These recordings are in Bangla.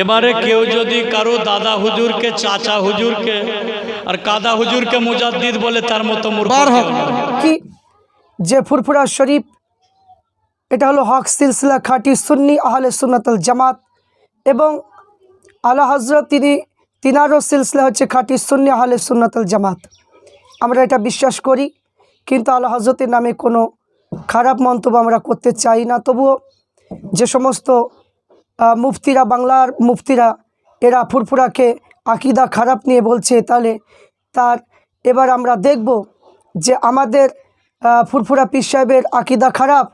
এবারে কেউ যদি কারও দাদা হুজুরকে চাচা হুজুরকে আর কাদা হুজুরকে মুজাদ্দিদ বলে তার মতো। কি? যে ফুরফুরা শরীফ এটা হলো হক সিলসিলা খাঁটি সুন্নি আহলে সুন্নাতুল জামাত এবং আলা হজরত তিনি তিনারও সিলসিলা হচ্ছে খাঁটি সুন্নি আহলে সুন্নাতুল জামাত। আমরা এটা বিশ্বাস করি কিন্তু আলা হজরতের নামে কোনো খারাপ মন্তব্য আমরা করতে চাই না। তবুও যে সমস্ত মুফতিরা বাংলার মুফতিরা, এরা ফুরফুরাকে আকিদা খারাপ নিয়ে বলছে তাহলে তার, এবার আমরা দেখব যে আমাদের ফুরফুরা পীর সাহেবের আকিদা খারাপ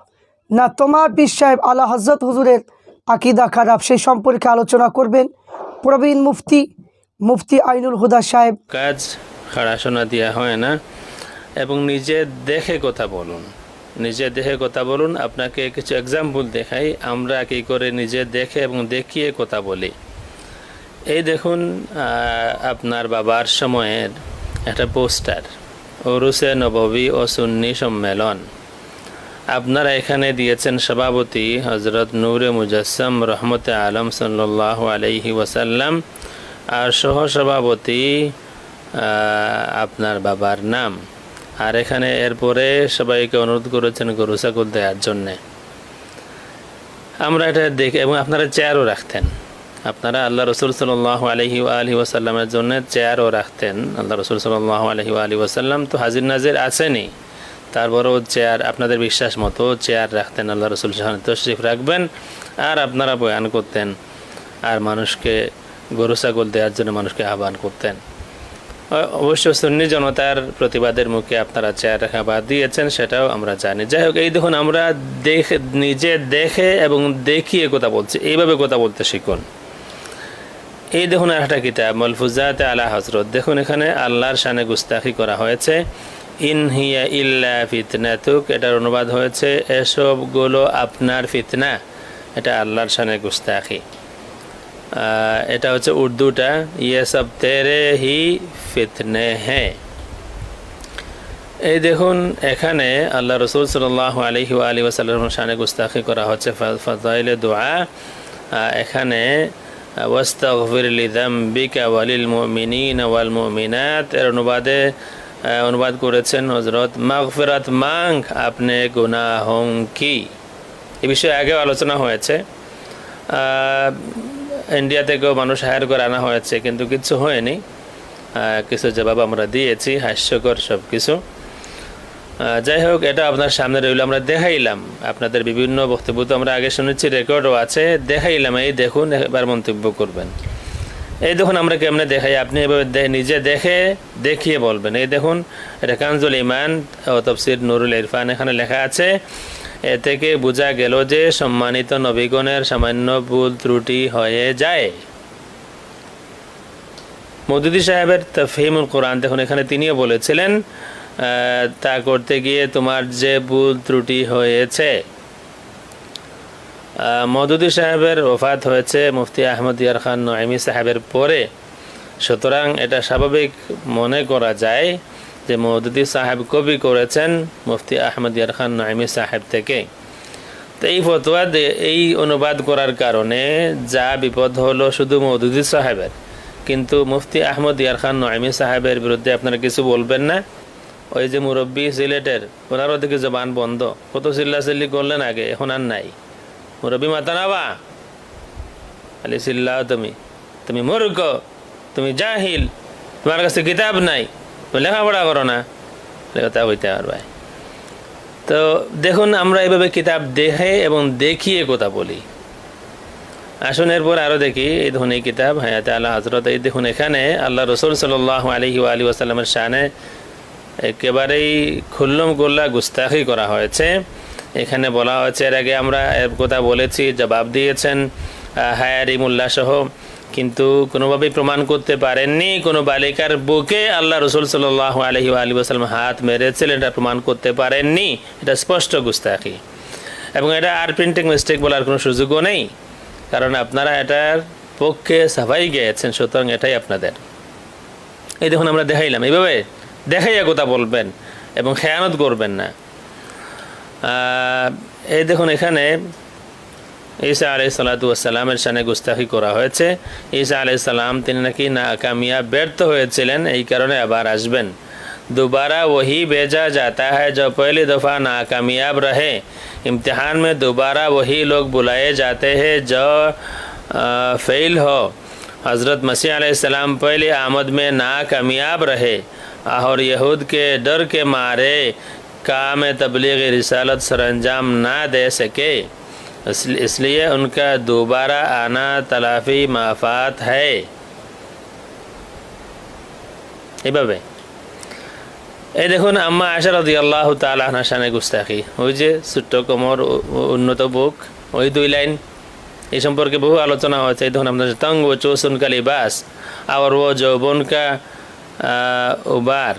না তোমার পীর সাহেব আলা হজরত হুজুরের আকিদা খারাপ সেই সম্পর্কে আলোচনা করবেন প্রবীণ মুফতি মুফতি আইনুল হুদা সাহেব। কাজ খাড়াশোনা দেওয়া হয় না, এবং নিজে দেখে কথা বলুন। নিজে দেখে কথা বলুন, আপনাকে কিছু এক্সাম্পল দেখাই। আমরা কি করে নিজে দেখে এবং দেখিয়ে কথা বলি? এই দেখুন আপনার বাবার সময়ের একটা পোস্টার, ওরুসে নববী ও সুন্নি সম্মেলন। আপনারা এখানে দিয়েছেন সভাপতি হজরত নূরে মুজাসম রহমতে আলম সাল্লাহ আলাইহি ওয়াসাল্লাম আর সহ সভাপতি আপনার বাবার নাম। আর এখানে এরপরে সবাইকে অনুরোধ করেছেন গরু ছাগল দেওয়ার জন্যে। আমরা এটা দেখে এবং আপনারা চেয়ারও রাখতেন। আপনারা আল্লাহ রসুল সাল্লাহ আলহি আলহি ওয়াসাল্লামের জন্য চেয়ারও রাখতেন। আল্লাহ রসুল সাল্লাহ আলহি আলহি ওয়াসাল্লাম তো হাজির নাজির আসেনি তারপরেও চেয়ার আপনাদের বিশ্বাস মতো চেয়ার রাখতেন আল্লাহ রসুল সাহান তশরিফ রাখবেন আর আপনারা বয়ান করতেন। আর মানুষকে গরু ছাগল দেওয়ার জন্য মানুষকে আহ্বান করতেন। অবশ্য সুন্নি জনতার প্রতিবাদের মুখে আপনারা চেয়ার রাখা বাদ দিয়েছেন, সেটাও আমরা জানি। যাই হোক, এই দেখুন, আমরা দেখে, নিজে দেখে এবং দেখিয়ে কথা বলছি। এইভাবে কথা বলতে শিখুন। এই দেখুন, একটা কিতাব, মলফুজাত আলা হজরত দেখুন, এখানে আল্লাহর শানে গুস্তাখি করা হয়েছে। ইন হিয়া ইল্লা ফিতনাতুক, এটার অনুবাদ হয়েছে, এসবগুলো আপনার ফিতনা। এটা আল্লাহর শানে গুস্তাখি। এটা হচ্ছে উর্দুটা। ইয়ে সব তেরে হি ফিতনে হ্যাঁ। এই দেখুন, এখানে আল্লাহ রসুল সাল্লাহ আলহি আলী ওসাল্লাম শানে গুস্তাখি করা হচ্ছে ফজাইলে দোয়া এখানে, ওয়াস্তাগফির লিদাম্বিকা ওয়ালিল মুমিনিন ওয়াল মুমিনাত। এর অনুবাদে অনুবাদ করেছেন হজরত মাগফিরাত মাং আপনি গুনাহং কি? এ বিষয়ে আগেও আলোচনা হয়েছে। ইন্ডিয়া থেকেও মানুষ হায়ার করে আনা হয়েছে, কিন্তু কিছু হয়নি। কিছু জবাব আমরা দিয়েছি, হাস্যকর সব কিছু যাই হোক, এটা আপনার সামনে রইল, আমরা দেখাইলাম। আপনাদের বিভিন্ন বক্তব্য তো আমরা আগে শুনেছি, রেকর্ডও আছে। দেখাইলাম এই, দেখুন, এবার মন্তব্য করবেন। এই দেখুন, আমরা কেমনে দেখাই? আপনি এভাবে নিজে দেখে দেখিয়ে বলবেন। এই দেখুন, এটা কানজুল ইমান ও তফসির নুরুল ইরফান এখানে লেখা আছে এ থেকে বোঝা গেল যে সম্মানিত নবীগণের সামান্য ভুল ত্রুটি হয়ে যায়। মদুদি সাহেবের তফহিমুল কোরআন দেখুন, এখানে তিনিও বলেছিলেন তা করতে গিয়ে তোমার যে ভুল ত্রুটি হয়েছে। মদুদি সাহেবের ওফাত হয়েছে মুফতি আহমদ ইয়ার খান নয়মি সাহেবের পরে। সুতরাং এটা স্বাভাবিক মনে করা যায় যে মদুদি সাহেব কবি করেছেন, মুফতি আহমদ ইয়ার খান নয়মি সাহেব থেকে। তো এই ফতোয়া এই অনুবাদ করার কারণে যা বিপদ হলো শুধু মৌদুদি সাহেবের। কিন্তু মুফতি আহমদ ইয়ার খান নয়মি সাহেবের বিরুদ্ধে আপনারা কিছু বলবেন না? ওই যে মুরব্বী সিলেটের, ওনারও দিকে জবান বন্ধ। কত চিল্লাচিল্লি করলেন আগে, এখন আর নাই। মুরব্বী মাতা নাবা খালি চিল্লাও তুমি। তুমি মূর্খ, তুমি জাহিল, তোমার কাছে কিতাব নাই। লেখাপড়া করো না। কথা হইতে আর ভাই। তো দেখুন, আমরা এভাবে কিতাব দেখে এবং দেখিয়ে কথা বলি। আসুন এরপর আরও দেখি এই দেখুন এই কিতাব, হায়াতে আল্লাহ হজরত এই দেখুন, এখানে আল্লাহ রসুল সাল্লাহ আলহি আলী ওয়াসাল্লামের শানে একেবারেই খুল্লম গোল্লা গুস্তাখি করা হয়েছে। এখানে বলা হয়েছে, এর আগে আমরা এর কথা বলেছি, জবাব দিয়েছেন হায়ারি মোল্লা সহ। কিন্তু কোনোভাবেই প্রমাণ করতে পারেননি। কোনো বালিকার বুকে আল্লাহ রসুল সাল্লাহ আলহি আলী ওসালাম হাত মেরেছিলেন এটা প্রমাণ করতে পারেননি। এটা স্পষ্ট গুস্তাখি। এবং এটা আর প্রিন্টিং মিস্টেক বলার কোনো সুযোগও নেই। কারণ আপনারা এটার পক্ষে সাফাই গিয়েছেন, সুতরাং এটাই আপনাদের। এই দেখুন, আমরা দেখাইলাম। এইভাবে দেখাইয়া কথা বলবেন এবং খেয়ানত করবেন না। এই দেখুন, এখানে ঈসা আলাই সালাতামের সানে গুস্তাখি করা হয়েছে ঈসা আলাই সালাম তিনি নাকি নাকামিয়া ব্যর্থ হয়েছিলেন এই কারণে আবার আসবেন दोबारा वही भेजा जाता है जो पहली दफ़ा नाकामयाब रहे इम्तिहान में दोबारा वही लोग बुलाए जाते हैं जो फेल हो हज़रत मसीह अलैहिस्सलाम पहली आमद में नाकामयाब रहे और यहूद के डर के मारे काम तबलीग रिसालत सरंजाम ना दे सके इसलिए इसलिए उनका दोबारा आना तलाफ़ी माफात है এভাবে এই দেখুন আম্মা আশা রদি আল্লাহ তালা হাসানে গুস্তাখি ওই যে ছোট্ট কোমর উ- উ- উন্নত বুক ওই দুই লাইন এই সম্পর্কে বহু আলোচনা হয়েছে এই দেখুন আপনার তঙ্গ ও চৌসুন का लिबास और वो যৌবন का আ, उबार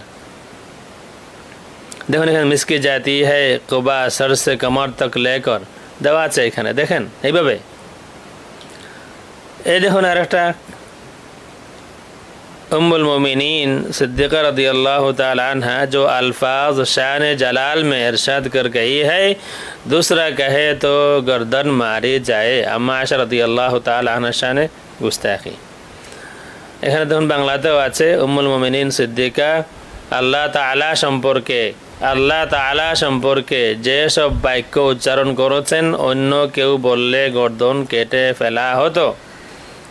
দেখুন এখানে মিসকে জাতি হ্যাঁ কোবা সর সে কমর তক লেকর দেওয়া আছে এখানে দেখেন এইভাবে এই দেখুন আর একটা उम्मुल मोमिनीन सिद्दीक़ा रदी अल्लाह ताला अन्हा जो अल्फाज शान जलाल में इरशाद कर गई है दूसरा कहे तो गर्दन मारी जाए अम्मा आशा रदी अल्लाह ताला अन्हा शान गुस्ताखी এখানে দেখুন বাংলাতেও আছে উম্মুল মোমিনিন সিদ্দিকা আল্লাহ তালা সম্পর্কে আল্লাহ তালা সম্পর্কে যেসব বাক্য উচ্চারণ করেছেন, অন্য কেউ বললে গর্দন কেটে ফেলা হতো।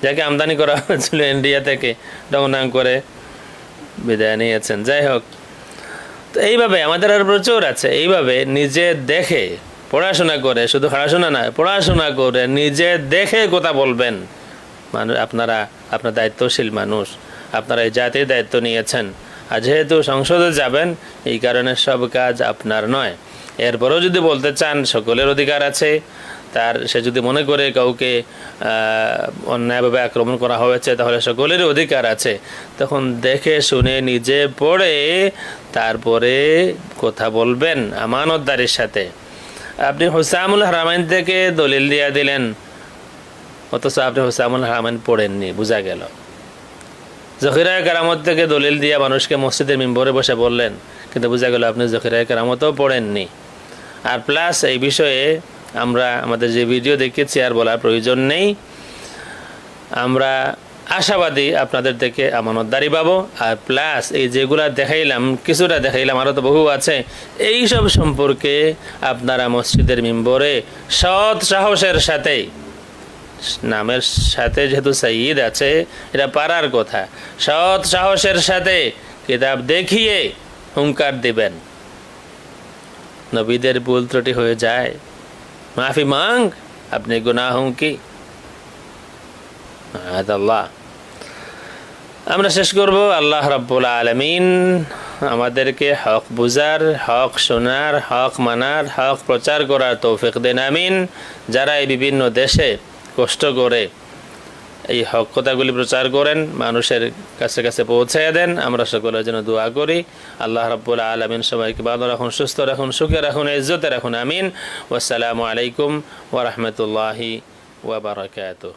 যাকে আমদানি করা হয়েছিল ইন্ডিয়া থেকে ডংডাং করে বিদায় নিয়েছেন। যাই হোক, তো এইভাবে আমাদের আর প্রচুর আছে। এইভাবে নিজে দেখে পড়াশোনা করে, শুধু পড়াশোনা না পড়াশোনা করে নিজে দেখে কথা বলবেন। মানুষ, আপনারা, আপনার দায়িত্বশীল মানুষ, আপনারা এই জাতির দায়িত্ব নিয়েছেন। আর যেহেতু সংসদে যাবেন, এই কারণে সব কাজ আপনার নয়। এরপরেও যদি বলতে চান, সকলের অধিকার আছে। তার, সে যদি মনে করে কাউকে অন্যায়ভাবে আক্রমণ করা হয়েছে, তাহলে সকলের অধিকার আছে। তখন দেখে শুনে নিজে পড়ে তারপরে কথা বলবেন আমানতদারির সাথে। আপনি হুসামুল হারামাইন থেকে দলিল দিয়া দিলেন, অথচ আপনি হুসামুল হারামাইন পড়েননি, বোঝা গেল। জখিরায় কারামত থেকে দলিল দিয়া মানুষকে মসজিদের মেম্বরে বসে বললেন। কিন্তু বোঝা গেল আপনি জখিরায় কারামতও পড়েননি। আর প্লাস এই বিষয়ে আমরা, আমাদের যে ভিডিও দেখেছি আর বলার প্রয়োজন নেই। আমরা আশাবাদী আপনাদের থেকে আমানতদারি পাবো। আর প্লাস এই যেগুলা দেখাইলাম, কিছুটা দেখাইলাম আরও তো বহু আছে। এই সব সম্পর্কে আপনারা মসজিদের মেম্বরে সৎ সাহসের সাথে নামের সাথে যেহেতু সাইদ আছে, এটা পারার কথা। সৎ সাহসের সাথে কিতাব দেখিয়ে হুঙ্কার দিবেন। নবীদের ভুল ত্রুটি হয়ে যায়। মাফি মাং, আপনি গুনাহোं কি? আল্লাহ। আমরা শেষ করব, আল্লাহ রাব্বুল আলমিন আমাদেরকে হক বুজার, হক শোনার, হক মানার, হক প্রচার করার তৌফিক দেন, আমিন। যারা এই বিভিন্ন দেশে কষ্ট করে এই হক কথাগুলি প্রচার করেন, মানুষের কাছে কাছে পৌঁছায় দেন। আমরা সকলের জন্য দোয়া করি। আল্লাহ রাব্বুল আলমিন সবাইকে ভালো রাখুন, সুস্থ রাখুন, সুখে রাখুন, ইজ্জতে রাখুন, আমিন। ওয়াসালামু আলাইকুম ওরহমতুল্লাহি ওবরাকাতুহ